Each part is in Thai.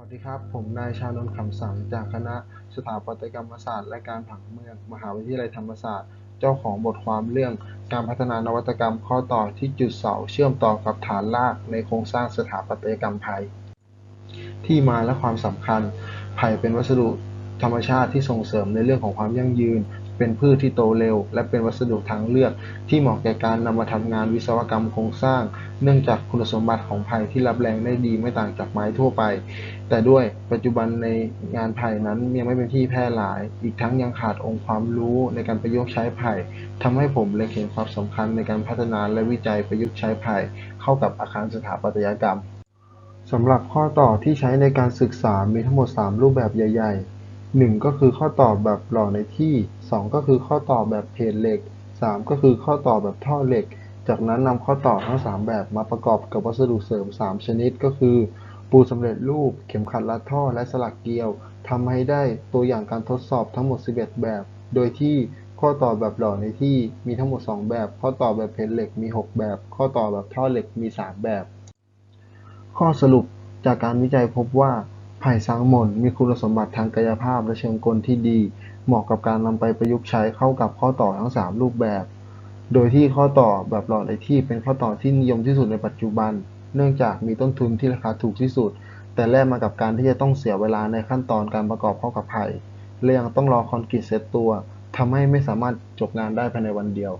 วัสดีครับ ผมนายชานนท์ขำสังจากคณะสถาปัตยกรรมศาสตร์และการผังเมือง มหาวิทยาลัยธรรมศาสตร์ เจ้าของบทความเรื่องการพัฒนานวัตกรรมข้อต่อที่จุดเสาเชื่อมต่อกับฐานรากในโครงสร้างสถาปัตยกรรมไทย ที่มาและความสำคัญไผ่เป็นวัสดุ ธรรมชาติที่ส่งเสริมในเรื่องของความยั่งยืน เป็นพืชที่โตเร็ว และเป็นวัสดุทางเลือก ที่เหมาะแก่การนำมาทำงานวิศวกรรมโครงสร้าง เนื่องจากคุณสมบัติของไผ่ที่รับแรงได้ดีไม่ต่างจากไม้ทั่วไป แต่ด้วยปัจจุบันในงานไผ่นั้นยังไม่เป็นที่แพร่หลาย อีกทั้งยังขาดองค์ความรู้ในการประยุกต์ใช้ไผ่ทำให้ผมเล็งเห็นความสำคัญในการพัฒนาและวิจัยประยุกต์ใช้ไผ่เข้ากับอาคารสถาปัตยกรรมสำหรับข้อต่อที่ใช้ในการศึกษามีทั้งหมด 3 รูปแบบใหญ่ ๆ 1 ก็คือข้อต่อแบบหล่อในที่ 2 ก็คือข้อต่อแบบเพจเหล็ก 3 ก็คือข้อต่อแบบท่อเหล็ก จากนั้นนำข้อต่อทั้ง 3 แบบมาประกอบกับวัสดุเสริม 3 ชนิดก็คือ ปูสำเร็จรูป เข็มขัดรัดท่อและสลักเกลียวทำให้ได้ตัวอย่างการทดสอบทั้งหมด 11 แบบ โดยที่ข้อต่อแบบหล่อในที่มีทั้งหมด 2 แบบ ข้อต่อแบบเพจเหล็กมี 6 แบบ ข้อต่อแบบท่อเหล็กมี 3 แบบ ข้อสรุปจากการวิจัยพบว่า ไผ่ซางหม่นมีคุณสมบัติทางกายภาพและเชิงกลที่ดี เหมาะกับการนำไปประยุกต์ใช้เข้ากับข้อต่อทั้ง 3 รูปแบบ โดยที่ข้อต่อแบบหลอดไอที่เป็นข้อต่อที่นิยมที่สุดในปัจจุบัน เนื่องจากมีต้นทุนที่ราคาถูกที่สุด แต่แลกมากับการที่จะต้องเสียเวลาในขั้นตอนการประกอบเข้ากับไผ่และยังต้องรอคอนกรีตเซตตัวทำให้ไม่สามารถจบงานได้ภายในวันเดียว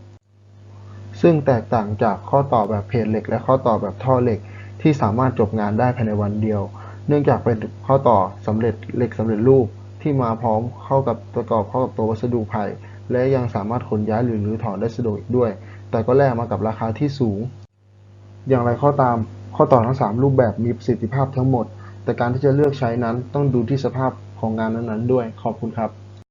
ซึ่งแตกต่างจากข้อต่อแบบเพจเหล็ก และข้อต่อแบบท่อเหล็ก ที่สามารถจบงานได้ภายในวันเดียว เนื่องจากเป็นข้อต่อสำเร็จเหล็กสำเร็จรูปที่มาพร้อมเข้ากับประกอบเข้ากับตัววัสดุไผ่และยังสามารถขนย้ายหรือรื้อถอนได้สะดวกอีกด้วย แต่ก็แลกมากับราคาที่สูง อย่างไรข้อตามข้อต่อทั้ง 3 รูปแบบมีประสิทธิภาพทั้งหมด แต่การที่จะเลือกใช้นั้นต้องดูที่สภาพของงานนั้นๆด้วย ขอบคุณครับ